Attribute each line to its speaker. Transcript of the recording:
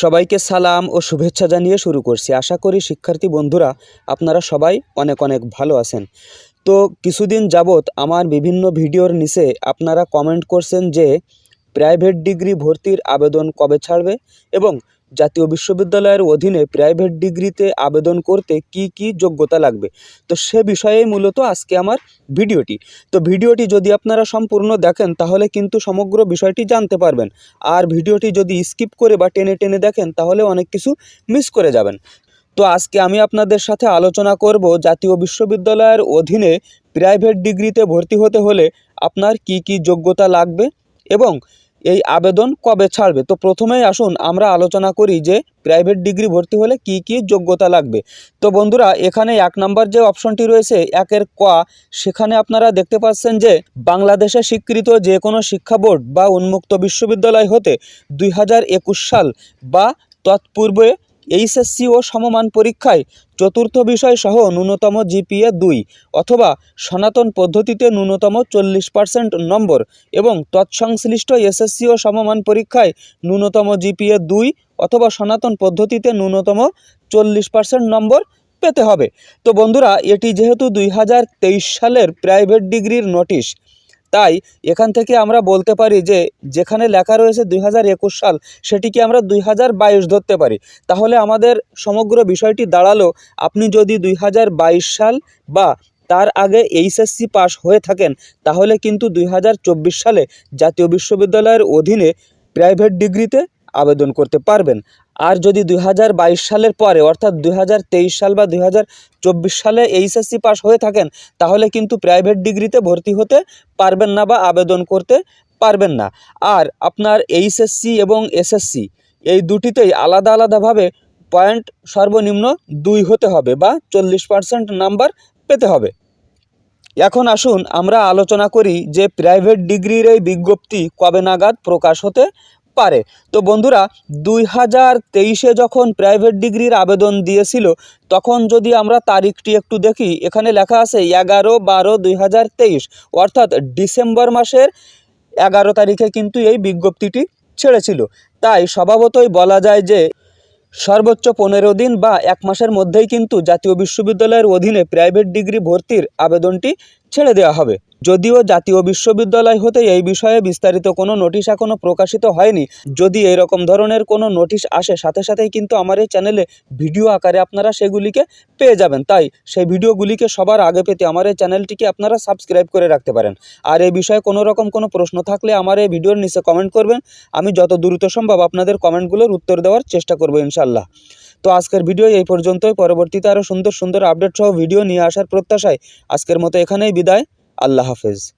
Speaker 1: সবাইকে সালাম ও শুভেচ্ছা জানিয়ে শুরু করছি। আশা করি শিক্ষার্থী বন্ধুরা, আপনারা সবাই অনেক অনেক ভালো আছেন। তো কিছুদিন যাবত আমার বিভিন্ন ভিডিওর নিচে আপনারা কমেন্ট করছেন যে প্রাইভেট ডিগ্রি ভর্তির আবেদন কবে ছাড়বে এবং জাতীয় বিশ্ববিদ্যালয়ের অধীনে প্রাইভেট ডিগ্রিতে আবেদন করতে কি কি যোগ্যতা লাগবে? তো সে বিষয়েই মূলত আজকে আমার ভিডিওটি। তো ভিডিওটি যদি আপনারা সম্পূর্ণ দেখেন, তাহলে কিন্তু সমগ্র বিষয়টি জানতে পারবেন। আর ভিডিওটি যদি স্কিপ করে বা টেনে টেনে দেখেন, তাহলে অনেক কিছু মিস করে যাবেন। তো আজকে আমি আপনাদের সাথে আলোচনা করব জাতীয় বিশ্ববিদ্যালয়ের অধীনে প্রাইভেট ডিগ্রিতে ভর্তি হতে হলে আপনার কি কি যোগ্যতা লাগবে এবং এই আবেদন কবে ছাড়বে? তো প্রথমেই আসুন, আমরা আলোচনা করি যে প্রাইভেট ডিগ্রি ভর্তি হলে কি কি যোগ্যতা লাগবে। তো বন্ধুরা, এখানে এক নম্বর যে অপশনটি রয়েছে, একের ক, সেখানে আপনারা দেখতে পাচ্ছেন যে বাংলাদেশে স্বীকৃত যে কোনো শিক্ষা বোর্ড বা উন্মুক্ত বিশ্ববিদ্যালয় হতে দুই হাজার একুশ সাল বা তৎপূর্বে এইচএসসি ও সমমান পরীক্ষায় চতুর্থ বিষয় সহ ন্যূনতম জিপিএ দুই অথবা সনাতন পদ্ধতিতে ন্যূনতম চল্লিশ পার্সেন্ট নম্বর এবং তৎসংশ্লিষ্ট এসএসসি ও সমমান পরীক্ষায় ন্যূনতম জিপিএ দুই অথবা সনাতন পদ্ধতিতে ন্যূনতম চল্লিশ পার্সেন্ট নম্বর পেতে হবে। তো বন্ধুরা, এটি যেহেতু দুই হাজার তেইশ সালের প্রাইভেট ডিগ্রির নোটিশ তাই এখান থেকে আমরা বলতে পারি যে যেখানে লেখা রয়েছে দুই হাজার একুশ সাল, সেটিকে আমরা দুই হাজার বাইশ ধরতে পারি। তাহলে আমাদের সমগ্র বিষয়টি দাঁড়াল, আপনি যদি দুই হাজার বাইশ সাল বা তার আগে এইচএসসি পাস হয়ে থাকেন, তাহলে কিন্তু দুই হাজার চব্বিশ সালে জাতীয় বিশ্ববিদ্যালয়ের অধীনে প্রাইভেট ডিগ্রিতে আবেদন করতে পারবেন। আর যদি দুই হাজার বাইশ সালের পরে, অর্থাৎ দুই হাজার তেইশ সাল বা দুই হাজার চব্বিশ সালে এইচএসসি পাস হয়ে থাকেন, তাহলে কিন্তু প্রাইভেট ডিগ্রিতে ভর্তি হতে পারবেন না বা আবেদন করতে পারবেন না। আর আপনার এইচএসসি এবং এসএসসি, এই দুটিতেই আলাদা আলাদাভাবে পয়েন্ট সর্বনিম্ন দুই হতে হবে বা চল্লিশ পার্সেন্ট নাম্বার পেতে হবে। এখন আসুন আমরা আলোচনা করি যে প্রাইভেট ডিগ্রির এই বিজ্ঞপ্তি কবে নাগাদ প্রকাশ হতে পারে। তো বন্ধুরা, দুই হাজার তেইশে যখন প্রাইভেট ডিগ্রির আবেদন দিয়েছিল, তখন যদি আমরা তারিখটি একটু দেখি, এখানে লেখা আছে এগারো বারো দুই হাজার তেইশ, অর্থাৎ ডিসেম্বর মাসের এগারো তারিখে কিন্তু এই বিজ্ঞপ্তিটি ছেড়েছিল। তাই স্বভাবতই বলা যায় যে, সর্বোচ্চ পনেরো দিন বা এক মাসের মধ্যেই কিন্তু জাতীয় বিশ্ববিদ্যালয়ের অধীনে প্রাইভেট ডিগ্রি ভর্তির আবেদনটি ছেড়ে দেওয়া হবে। যদিও জাতীয় বিশ্ববিদ্যালয় হতে এই বিষয়ে বিস্তারিত কোনো নোটিশ এখনও প্রকাশিত হয়নি। যদি এরকম ধরনের কোনো নোটিশ আসে, সাথে সাথেই কিন্তু আমার এই চ্যানেলে ভিডিও আকারে আপনারা সেগুলিকে পেয়ে যাবেন। তাই সেই ভিডিওগুলিকে সবার আগে পেতে আমার এই চ্যানেলটিকে আপনারা সাবস্ক্রাইব করে রাখতে পারেন। আর এই বিষয়ে কোনো রকম কোনো প্রশ্ন থাকলে আমার এই ভিডিওর নিচে কমেন্ট করবেন। আমি যত দ্রুত সম্ভব আপনাদের কমেন্টগুলোর উত্তর দেওয়ার চেষ্টা করব ইনশাল্লাহ তো আজকের ভিডিও এই পর্যন্তই। পরবর্তীতে আরও সুন্দর সুন্দর আপডেট সহ ভিডিও নিয়ে আসার প্রত্যাশায় আজকের মতো এখানেই বিদায়। اللہ حافظ